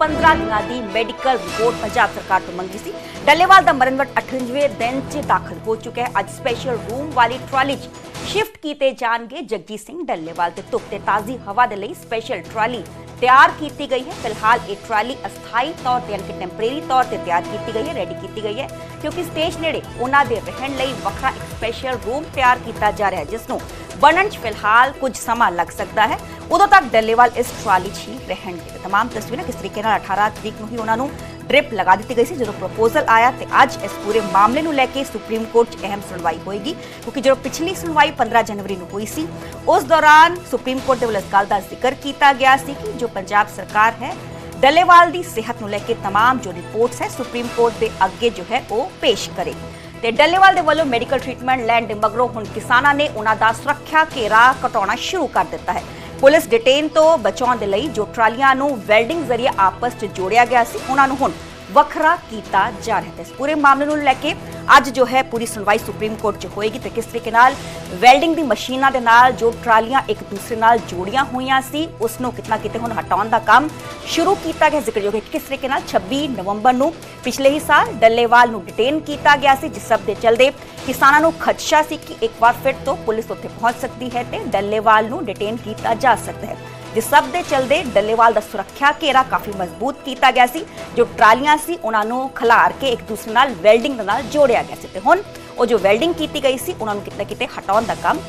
15 ਦਿਨਾਂ ਦੀ medical report Punjab ਸਰਕਾਰ ਤੋਂ ਮੰਗੀ ਸੀ। ਡੱਲੇਵਾਲ ਦਾ ਮਰਨਵਟ 98ਵੇਂ ਦਿਨ 'ਚ ਦਾਖਲ ਹੋ ਚੁੱਕਾ ਹੈ। ਅੱਜ ਸਪੈਸ਼ਲ ਰੂਮ ਵਾਲੀ ਟਰਾਲੀ 'ਚ ਸ਼ਿਫਟ ਕੀਤੇ ਜਾਣਗੇ ਜਗਜੀਤ ਸਿੰਘ ਡੱਲੇਵਾਲ ਤੇ ਧੁੱਪ ਤੇ ਤਾਜ਼ੀ ਹਵਾ ਦੇ ਲਈ ਸਪੈਸ਼ਲ ਟਰਾਲੀ ਤਿਆਰ ਕੀਤੀ ਗਈ ਹੈ। ਫਿਲਹਾਲ ਇਹ ਟਰਾਲੀ ਅਸਥਾਈ ਤੌਰ ਤੇ ਯਾਨੀ ਕਿ ਟੈਂਪਰੇਰੀ ਤੌਰ ਤੇ ਤਿਆਰ ਕੀਤੀ ਗਈ ਹੈ ਰੈਡੀ ਕੀਤੀ ਗਈ ਹੈ। ਕਿਉਂਕਿ ਸਟੇਜ ਨੇੜੇ ਉਹਨਾਂ ਦੇ ਰਹਿਣ ਲਈ ਵੱਖਰਾ ਇੱਕ ਸਪੈਸ਼ਲ ਰੂਮ ਤਿਆਰ ਕੀਤਾ ਜਾ ਰਿਹਾ ਹੈ, ਜਿਸ ਨੂੰ ਬਣਨ 'ਚ ਫਿਲਹਾਲ ਕੁਝ ਸਮਾਂ ਲੱਗ ਸਕਦਾ ਹੈ ਉਦੋਂ ਤੱਕ ਡੱਲੇਵਾਲ ਇਸ ਟਰਾਲੀ 'ਚ ਹੀ ਰਹਿਣਗੇ ਤੇ तमाम ਤਸਵੀਰਾਂ ਕਿਸ ਤਰੀਕੇ ਨਾਲ 18 ਤਰੀਕ ਨੂੰ ਹੀ ਉਹਨਾਂ ਨੂੰ ਡ੍ਰਿਪ ਲਗਾ ਦਿੱਤੀ ਗਈ ਸੀ ਜਦੋਂ ਪ੍ਰਪੋਜ਼ਲ ਆਇਆ ਤੇ ਅੱਜ ਇਸ ਪੂਰੇ ਮਾਮਲੇ ਨੂੰ ਲੈ ਕੇ ਸੁਪਰੀਮ ਕੋਰਟ 'ਚ ਅਹਿਮ ਸੁਣਵਾਈ ਹੋਏਗੀ ਕਿਉਂਕਿ ਜਦੋਂ ਪਿਛਲੀ ਸੁਣਵਾਈ 15 ਜਨਵਰੀ ਨੂੰ ਹੋਈ ਸੀ ਉਸ ਦੌਰਾਨ ਸੁਪਰੀਮ ਕੋਰਟ ਦੇ ਵੱਲੋਂ ਇਸ ਗੱਲ ਦਾ ਜ਼ਿਕਰ ਕੀਤਾ ਗਿਆ ਸੀ ਕਿ ਜੋ ਪੰਜਾਬ ਸਰਕਾਰ ਹੈ ਡੱਲੇਵਾਲ ਦੀ ਸਿਹਤ ਨੂੰ ਲੈ ਕੇ तमाम ਜੋ ਰਿਪੋਰਟਸ ਹੈ ਸੁਪਰੀਮ ਕੋਰਟ ਦੇ ਅੱਗੇ ਜੋ ਹੈ ਉਹ ਪੇਸ਼ ਕਰੇਗੀ ਤੇ ਡੱਲੇਵਾਲ ਦੇ ਵੱਲੋਂ ਮੈਡੀਕਲ ਟ੍ਰੀਟਮੈਂਟ ਲੈਣ ਦੇ ਮਗਰੋਂ ਹੁਣ ਕਿਸਾਨਾਂ ਨੇ ਉਹਨਾਂ ਦਾ ਸੁਰੱਖਿਆ ਘੇਰਾ ਘਟਾਉਣਾ ਸ਼ੁਰੂ ਕਰ ਦਿੱਤਾ ਹੈ। ਪੁਲਿਸ ਡਿਟੇਨ ਤੋਂ ਬਚਾਉਣ ਦੇ ਲਈ ਜੋ ਟਰਾਲੀਆਂ ਨੂੰ ਵੈਲਡਿੰਗ ਜ਼ਰੀਏ ਆਪਸ 'ਚ ਜੋੜਿਆ ਗਿਆ ਸੀ, ਉਹਨਾਂ ਨੂੰ ਹੁਣ ਵੱਖਰਾ ਕੀਤਾ ਜਾ ਰਿਹਾ ਹੈ। ਇਸ ਪੂਰੇ ਮਾਮਲੇ ਨੂੰ ਲੈ ਕੇ ਅੱਜ ਜੋ ਹੈ ਪੂਰੀ ਸੁਣਵਾਈ ਸੁਪਰੀਮ ਕੋਰਟ 'ਚ ਹੋਏਗੀ ਤੇ ਕਿਸ ਤਰੀਕੇ ਨਾਲ ਵੈਲਡਿੰਗ ਦੀ ਮਸ਼ੀਨਾਂ ਦੇ ਨਾਲ ਜੋ ਟਰਾਲੀਆਂ ਇੱਕ ਦੂਸਰੇ ਨਾਲ ਜੋੜੀਆਂ ਹੋਈਆਂ ਸੀ ਉਸ ਨੂੰ ਕਿਤਨਾ ਕਿਤੇ ਹੁਣ ਹਟਾਉਣ ਦਾ ਕੰਮ ਸ਼ੁਰੂ ਕੀਤਾ ਗਿਆ, ਜ਼ਿਕਰਯੋਗ ਹੈ ਕਿਸ ਤਰੀਕੇ ਨਾਲ 26 ਨਵੰਬਰ ਨੂੰ ਪਿਛਲੇ ਹੀ ਸਾਲ ਡੱਲੇਵਾਲ ਨੂੰ ਡਿਟੇਨ ਕੀਤਾ ਗਿਆ ਸੀ, ਜਿਸ ਸਭ ਦੇ ਚਲਦੇ ਕਿਸਾਨਾਂ ਨੂੰ ਖਦਸ਼ਾ ਸੀ ਕਿ ਇੱਕ ਵਾਰ ਫਿਰ ਤੋਂ ਪੁਲਿਸ ਉੱਥੇ ਪਹੁੰਚ ਸਕਦੀ ਹੈ ਤੇ ਡੱਲੇਵਾਲ ਨੂੰ ਡਿਟੇਨ ਕੀਤਾ ਜਾ ਸਕਦਾ ਹੈ। ਜਿਸ ਸਭ ਦੇ ਚਲਦੇ ਡੱਲੇਵਾਲ ਦਾ ਸੁਰੱਖਿਆ ਘੇਰਾ ਕਾਫੀ ਮਜ਼ਬੂਤ ਕੀਤਾ ਗਿਆ ਸੀ, ਜੋ ਟਰਾਲੀਆਂ ਸੀ, ਉਹਨਾਂ ਨੂੰ ਖਿਲਾਰ ਕੇ ਇੱਕ ਦੂਸਰੇ ਨਾਲ ਵੈਲਡਿੰਗ ਦੇ ਨਾਲ ਜੋੜਿਆ ਗਿਆ ਸੀ। ਤੇ ਹੁਣ ਉਹ ਜੋ ਵੈਲਡਿੰਗ ਕੀਤੀ ਗਈ ਸੀ, ਉਹਨਾਂ ਨੂੰ ਕਿਤੇ ਕਿਤੇ ਹਟਾਉਣ ਦਾ ਕੰਮ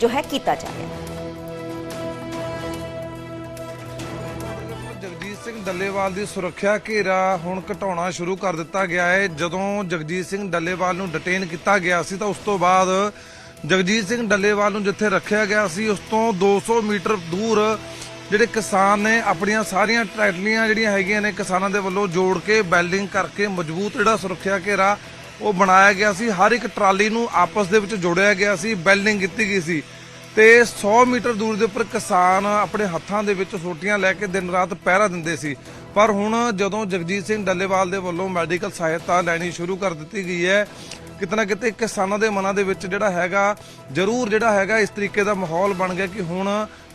ਜੋ ਹੈ ਕੀਤਾ ਜਾ ਰਿਹਾ ਹੈ। ਜਗਜੀਤ ਸਿੰਘ ਡੱਲੇਵਾਲ ਦੀ ਸੁਰੱਖਿਆ ਘੇਰਾ ਹੁਣ ਘਟਾਉਣਾ ਸ਼ੁਰੂ ਕਰ ਦਿੱਤਾ ਗਿਆ ਹੈ। ਜਦੋਂ ਜਗਜੀਤ ਸਿੰਘ ਡੱਲੇਵਾਲ ਨੂੰ ਡਿਟੇਨ ਕੀਤਾ ਗਿਆ ਸੀ, ਤਾਂ ਉਸ ਤੋਂ ਬਾਅਦ ਜਗਜੀਤ ਸਿੰਘ ਡੱਲੇਵਾਲ ਨੂੰ ਜਿੱਥੇ ਰੱਖਿਆ ਗਿਆ ਸੀ, ਉਸ ਤੋਂ 200 ਮੀਟਰ ਦੂਰ ਜਿਹੜੇ ਕਿਸਾਨ ਨੇ ਆਪਣੀਆਂ ਸਾਰੀਆਂ ਟਰੈਕਟਰੀਆਂ ਜਿਹੜੀਆਂ ਹੈਗੀਆਂ ਨੇ ਕਿਸਾਨਾਂ ਦੇ ਵੱਲੋਂ ਜੋੜ ਕੇ ਬੈਲਡਿੰਗ ਕਰਕੇ ਮਜ਼ਬੂਤ ਜਿਹੜਾ ਸੁਰੱਖਿਆ ਘੇਰਾ ਉਹ ਬਣਾਇਆ ਗਿਆ ਸੀ। ਹਰ ਇੱਕ ਟਰਾਲੀ ਨੂੰ ਆਪਸ ਦੇ ਵਿੱਚ ਜੋੜਿਆ ਗਿਆ ਸੀ ਬੈਲਡਿੰਗ ਕੀਤੀ ਗਈ ਸੀ। ਤੇ 100 ਮੀਟਰ ਦੂਰ ਦੇ ਉੱਪਰ ਕਿਸਾਨ ਆਪਣੇ ਹੱਥਾਂ ਦੇ ਵਿੱਚ ਸੋਟੀਆਂ ਲੈ ਕੇ ਦਿਨ ਰਾਤ ਪਹਿਰਾ ਦਿੰਦੇ ਸੀ। ਪਰ ਹੁਣ ਜਦੋਂ ਜਗਜੀਤ ਸਿੰਘ ਡੱਲੇਵਾਲ ਦੇ ਵੱਲੋਂ ਮੈਡੀਕਲ ਸਹਾਇਤਾ ਲੈਣੀ ਸ਼ੁਰੂ ਕਰ ਦਿੱਤੀ ਗਈ ਹੈ ਕਿਤੇ ਨਾ ਕਿਤੇ ਕਿਸਾਨਾਂ ਦੇ ਮਨਾਂ ਦੇ ਵਿੱਚ ਜਿਹੜਾ ਹੈਗਾ, ਜ਼ਰੂਰ ਜਿਹੜਾ ਹੈਗਾ ਇਸ ਤਰੀਕੇ ਦਾ ਮਾਹੌਲ ਬਣ ਗਿਆ ਕਿ ਹੁਣ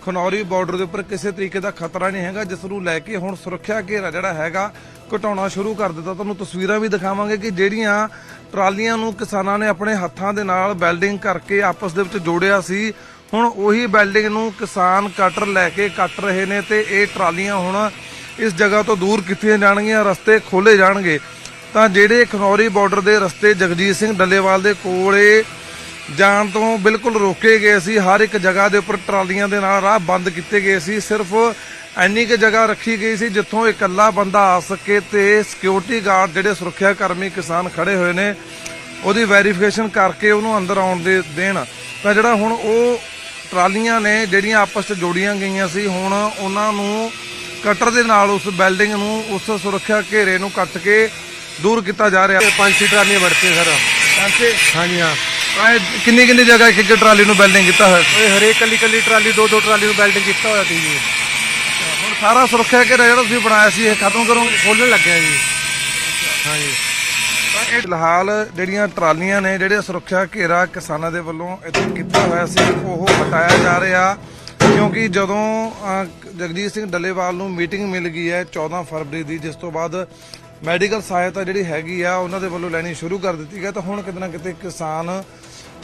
ਖਨੌਰੀ ਬਾਰਡਰ ਦੇ ਉੱਪਰ ਕਿਸੇ ਤਰੀਕੇ ਦਾ ਖਤਰਾ ਨਹੀਂ ਹੈਗਾ, ਜਿਸ ਨੂੰ ਲੈ ਕੇ ਹੁਣ ਸੁਰੱਖਿਆ ਘੇਰਾ ਜਿਹੜਾ ਹੈਗਾ ਘਟਾਉਣਾ ਸ਼ੁਰੂ ਕਰ ਦਿੱਤਾ। ਤੁਹਾਨੂੰ ਤਸਵੀਰਾਂ ਵੀ ਦਿਖਾਵਾਂਗੇ ਕਿ ਜਿਹੜੀਆਂ ਟਰਾਲੀਆਂ ਨੂੰ ਕਿਸਾਨਾਂ ਨੇ ਆਪਣੇ ਹੱਥਾਂ ਦੇ ਨਾਲ ਵੈਲਡਿੰਗ ਕਰਕੇ ਆਪਸ ਦੇ ਵਿੱਚ ਜੋੜਿਆ ਸੀ, ਹੁਣ ਉਹੀ ਵੈਲਡਿੰਗ ਨੂੰ ਕਿਸਾਨ ਕਟਰ ਲੈ ਕੇ ਕੱਟ ਰਹੇ ਨੇ ਤੇ ਇਹ ਟਰਾਲੀਆਂ ਹੁਣ ਇਸ ਜਗ੍ਹਾ ਤੋਂ ਦੂਰ ਕੀਤੀਆਂ ਜਾਣਗੀਆਂ, ਰਸਤੇ ਖੋਲੇ ਜਾਣਗੇ। ਤਾਂ ਜਿਹੜੇ ਖਨੌਰੀ ਬਾਰਡਰ ਦੇ ਰਸਤੇ ਜਗਜੀਤ ਸਿੰਘ ਡੱਲੇਵਾਲ ਦੇ ਕੋਲੇ ਜਾਣ ਤੋਂ ਬਿਲਕੁਲ ਰੋਕੇ ਗਏ ਸੀ। ਹਰ ਇੱਕ ਜਗ੍ਹਾ ਦੇ ਉੱਪਰ ਟਰਾਲੀਆਂ ਦੇ ਨਾਲ ਰਾਹ ਬੰਦ ਕੀਤੇ ਗਏ ਸੀ। ਸਿਰਫ ਐਨੀ ਕਿ ਜਗ੍ਹਾ ਰੱਖੀ ਗਈ ਸੀ ਜਿੱਥੋਂ ਇਕੱਲਾ ਬੰਦਾ ਆ ਸਕੇ ਤੇ ਸਿਕਿਉਰਿਟੀ ਗਾਰਡ ਜਿਹੜੇ ਸੁਰੱਖਿਆ ਕਰਮੀ ਕਿਸਾਨ ਖੜੇ ਹੋਏ ਨੇ, ਉਹਦੀ ਵੈਰੀਫਿਕੇਸ਼ਨ ਕਰਕੇ ਉਹਨੂੰ ਅੰਦਰ ਆਉਣ ਦੇ ਦੇਣ। ਤਾਂ ਜਿਹੜਾ ਹੁਣ ਉਹ ਟਰਾਲੀਆਂ ਨੇ ਜਿਹੜੀਆਂ ਆਪਸ 'ਚ ਜੋੜੀਆਂ ਗਈਆਂ ਸੀ, ਹੁਣ ਉਹਨਾਂ ਨੂੰ ਕਟਰ ਦੇ ਨਾਲ ਉਸ ਬਿਲਡਿੰਗ ਨੂੰ, ਉਸ ਸੁਰੱਖਿਆ ਘੇਰੇ ਨੂੰ ਕੱਟ ਕੇ ਦੂਰ ਕੀਤਾ ਜਾ ਰਿਹਾ। ਪੰਜ ਛੇ ਟਰਾਲੀਆਂ ਵੜਤੀਆਂ ਸਰ। ਪੈਸੇ ਹਾਂਜੀ ਹਾਂ। ਆਏ ਕਿੰਨੀ ਕਿੰਨੀ ਜਗ੍ਹਾ ਇੱਕ ਇੱਕ ਟਰਾਲੀ ਨੂੰ ਬੈਲਡਿੰਗ ਕੀਤਾ ਹੋਇਆ? ਓਏ ਹਰੇਕ ਕੱਲੀ ਕੱਲੀ ਟਰਾਲੀ ਦੋ ਦੋ ਟਰਾਲੀ ਨੂੰ ਬੈਲਡਿੰਗ ਕੀਤਾ ਹੋਇਆ ਸੀ ਜੀ। ਹੁਣ ਸਾਰਾ ਸੁਰੱਖਿਆ ਘੇਰਾ ਜਿਹੜਾ ਤੁਸੀਂ ਬਣਾਇਆ ਸੀ ਇਹ ਖਤਮ ਕਰੋਗੇ ਖੋਲਣ ਲੱਗਿਆ ਜੀ। ਹਾਂਜੀ। ਇਹ ਫਿਲਹਾਲ ਜਿਹੜੀਆਂ ਟਰਾਲੀਆਂ ਨੇ ਜਿਹੜੇ ਸੁਰੱਖਿਆ ਘੇਰਾ ਕਿਸਾਨਾਂ ਦੇ ਵੱਲੋਂ ਇੱਥੇ ਕੀਤਾ ਹੋਇਆ ਸੀ ਉਹ ਹਟਾਇਆ ਜਾ ਰਿਹਾ। ਕਿਉਂਕਿ ਜਦੋਂ ਜਗਜੀਤ ਸਿੰਘ ਡੱਲੇਵਾਲ ਨੂੰ ਮੀਟਿੰਗ ਮਿਲ ਗਈ ਹੈ 14 ਫਰਵਰੀ ਦੀ ਜਿਸ ਤੋਂ ਬਾਅਦ ਮੈਡੀਕਲ ਸਹਾਇਤਾ ਜਿਹੜੀ ਹੈਗੀ ਆ, ਉਹਨਾਂ ਦੇ ਵੱਲੋਂ ਲੈਣੀ ਸ਼ੁਰੂ ਕਰ ਦਿੱਤੀ ਗਈ ਤਾਂ ਹੁਣ ਕਿਤੇ ਨਾ ਕਿਤੇ ਕਿਸਾਨ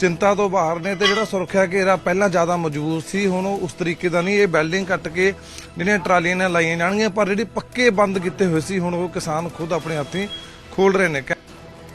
ਚਿੰਤਾ ਤੋਂ ਬਾਹਰ ਨੇ ਤੇ ਜਿਹੜਾ ਸੁਰੱਖਿਆ ਘੇਰਾ ਪਹਿਲਾਂ ਜ਼ਿਆਦਾ ਮਜ਼ਬੂਤ ਸੀ, ਹੁਣ ਉਹ ਉਸ ਤਰੀਕੇ ਦਾ ਨਹੀਂ। ਇਹ ਬਿਲਡਿੰਗ ਕੱਟ ਕੇ ਜਿਹੜੀਆਂ ਟਰਾਲੀਆਂ ਨਾਲ ਲਾਈਆਂ ਜਾਣਗੀਆਂ, ਪਰ ਜਿਹੜੀ ਪੱਕੇ ਬੰਦ ਕੀਤੇ ਹੋਏ ਸੀ, ਹੁਣ ਉਹ ਕਿਸਾਨ ਖੁਦ ਆਪਣੇ ਹੱਥੀਂ ਖੋਲ ਰਹੇ ਨੇ।